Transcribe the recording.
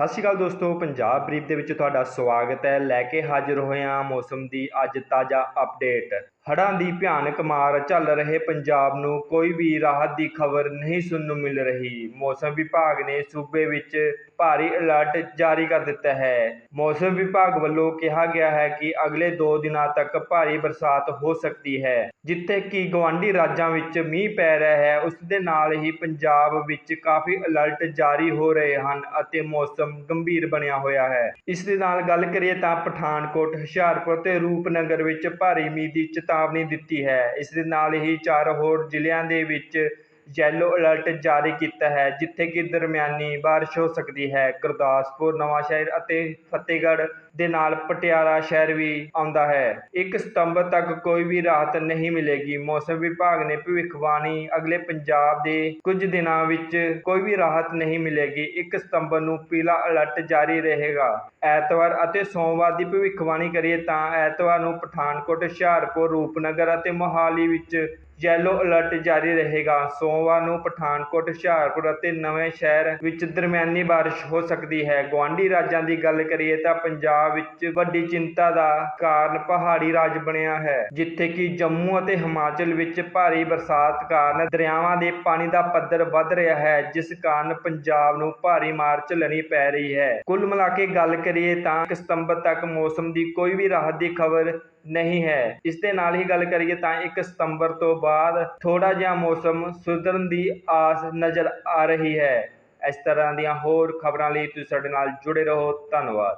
ਸਤਿ ਸ਼੍ਰੀ ਅਕਾਲ ਦੋਸਤੋ, ਪੰਜਾਬ ਬਰੀਫ ਦੇ ਵਿੱਚ ਤੁਹਾਡਾ ਸਵਾਗਤ ਹੈ। ਲੈ ਕੇ ਹਾਜ਼ਰ ਹੋਏ ਹਾਂ ਮੌਸਮ ਦੀ ਅੱਜ ਤਾਜ਼ਾ ਅਪਡੇਟ ਹੜ੍ਹਾਂ ਦੀ ਭਿਆਨਕ ਮਾਰ ਝੱਲ ਰਹੇ ਪੰਜਾਬ ਨੂੰ ਕੋਈ ਵੀ ਰਾਹਤ ਦੀ ਖਬਰ ਨਹੀਂ ਸੁਣਨ ਨੂੰ ਮਿਲ ਰਹੀ। ਮੌਸਮ ਵਿਭਾਗ ਨੇ ਸੂਬੇ ਵਿੱਚ ਭਾਰੀ ਅਲਰਟ ਜਾਰੀ ਕਰ ਦਿੱਤਾ ਹੈ। ਮੌਸਮ ਵਿਭਾਗ ਵੱਲੋਂ ਕਿਹਾ ਗਿਆ ਹੈ ਕਿ ਅਗਲੇ 2 ਦਿਨਾਂ ਤੱਕ ਭਾਰੀ ਬਰਸਾਤ ਹੋ ਸਕਦੀ ਹੈ, ਜਿੱਥੇ ਕਿ ਗਵਾਂਢੀ ਰਾਜਾਂ ਵਿੱਚ ਮੀਂਹ ਪੈ ਰਿਹਾ ਹੈ। ਉਸ ਦੇ ਨਾਲ ਹੀ ਪੰਜਾਬ ਵਿੱਚ ਕਾਫੀ ਅਲਰਟ ਜਾਰੀ ਹੋ ਰਹੇ ਹਨ ਅਤੇ ਮੌਸਮ ਗੰਭੀਰ ਬਣਿਆ ਹੋਇਆ ਹੈ। ਇਸ ਦੇ ਨਾਲ ਗੱਲ ਕਰੀਏ ਤਾਂ ਪਠਾਨਕੋਟ, ਹੁਸ਼ਿਆਰਪੁਰ ਤੇ ਰੂਪਨਗਰ ਵਿੱਚ ਭਾਰੀ ਮੀਂਹ ਦੀ ਚੇਤਾਵਨੀ ਦਿੱਤੀ ਹੈ। ਇਸ ਦੇ ਨਾਲ ਹੀ ਚਾਰ ਹੋਰ ਜ਼ਿਲ੍ਹਿਆਂ ਦੇ ਵਿੱਚ ਯੈਲੋ ਅਲਰਟ ਜਾਰੀ ਕੀਤਾ ਹੈ, ਜਿੱਥੇ ਕਿ ਦਰਮਿਆਨੀ ਬਾਰਿਸ਼ ਹੋ ਸਕਦੀ ਹੈ। ਗੁਰਦਾਸਪੁਰ ਨਵਾਂਸ਼ਹਿਰ ਅਤੇ ਫਤਿਹਗੜ੍ਹ ਦੇ ਨਾਲ ਪਟਿਆਲਾ ਸ਼ਹਿਰ ਵੀ ਆਉਂਦਾ ਹੈ। 1 ਸਤੰਬਰ ਤੱਕ ਕੋਈ ਵੀ ਰਾਹਤ ਨਹੀਂ ਮਿਲੇਗੀ। ਮੌਸਮ ਵਿਭਾਗ ਨੇ ਭਵਿੱਖਬਾਣੀ ਅਗਲੇ ਪੰਜਾਬ ਦੇ ਕੁਝ ਦਿਨਾਂ ਵਿੱਚ ਕੋਈ ਵੀ ਰਾਹਤ ਨਹੀਂ ਮਿਲੇਗੀ। 1 ਸਤੰਬਰ ਨੂੰ ਪੀਲਾ ਅਲਰਟ ਜਾਰੀ ਰਹੇਗਾ। ਐਤਵਾਰ ਅਤੇ ਸੋਮਵਾਰ ਦੀ ਭਵਿੱਖਬਾਣੀ ਕਰੀਏ ਤਾਂ ਐਤਵਾਰ ਨੂੰ ਪਠਾਨਕੋਟ, ਹੁਸ਼ਿਆਰਪੁਰ, ਰੂਪਨਗਰ ਅਤੇ ਮੋਹਾਲੀ ਵਿੱਚ ਯੈਲੋ ਅਲਰਟ ਜਾਰੀ ਰਹੇਗਾ। ਸੋਮਵਾਰ ਨੂੰ ਪਠਾਨਕੋਟ, ਹੁਸ਼ਿਆਰਪੁਰ ਅਤੇ ਨਵੇਂ ਸ਼ਹਿਰ ਵਿੱਚ ਦਰਮਿਆਨੀ ਬਾਰਿਸ਼ ਹੋ ਸਕਦੀ ਹੈ। ਗੁਆਂਢੀ ਰਾਜਾਂ ਦੀ ਗੱਲ ਕਰੀਏ ਤਾਂ ਪੰਜਾਬ ਵਿੱਚ ਵੱਡੀ ਚਿੰਤਾ ਦਾ ਕਾਰਨ ਪਹਾੜੀ ਰਾਜ ਬਣਿਆ ਹੈ, ਜਿੱਥੇ ਕਿ ਜੰਮੂ ਅਤੇ ਹਿਮਾਚਲ ਵਿੱਚ ਭਾਰੀ ਬਰਸਾਤ ਕਾਰਨ ਦਰਿਆਵਾਂ ਦੇ ਪਾਣੀ ਦਾ ਪੱਧਰ ਵੱਧ ਰਿਹਾ ਹੈ, ਜਿਸ ਕਾਰਨ ਪੰਜਾਬ ਨੂੰ ਭਾਰੀ ਮਾਰ ਝੱਲਣੀ ਪੈ ਰਹੀ ਹੈ। ਕੁੱਲ ਮਿਲਾ ਕੇ ਗੱਲ ਕਰੀਏ ਤਾਂ ਸਤੰਬਰ ਤੱਕ ਮੌਸਮ ਦੀ ਕੋਈ ਵੀ ਰਾਹਤ ਦੀ ਖਬਰ ਨਹੀਂ ਹੈ। ਇਸ ਦੇ ਨਾਲ ਹੀ ਗੱਲ ਕਰੀਏ ਤਾਂ 1 ਸਤੰਬਰ ਤੋਂ ਬਾਅਦ ਥੋੜਾ ਜਿਹਾ ਮੌਸਮ ਸੁਧਰਨ ਦੀ ਆਸ ਨਜ਼ਰ ਆ ਰਹੀ ਹੈ। ਇਸ ਤਰ੍ਹਾਂ ਦੀਆਂ ਹੋਰ ਖਬਰਾਂ ਲਈ ਤੁਸੀਂ ਸਾਡੇ ਨਾਲ ਜੁੜੇ ਰਹੋ। ਧੰਨਵਾਦ।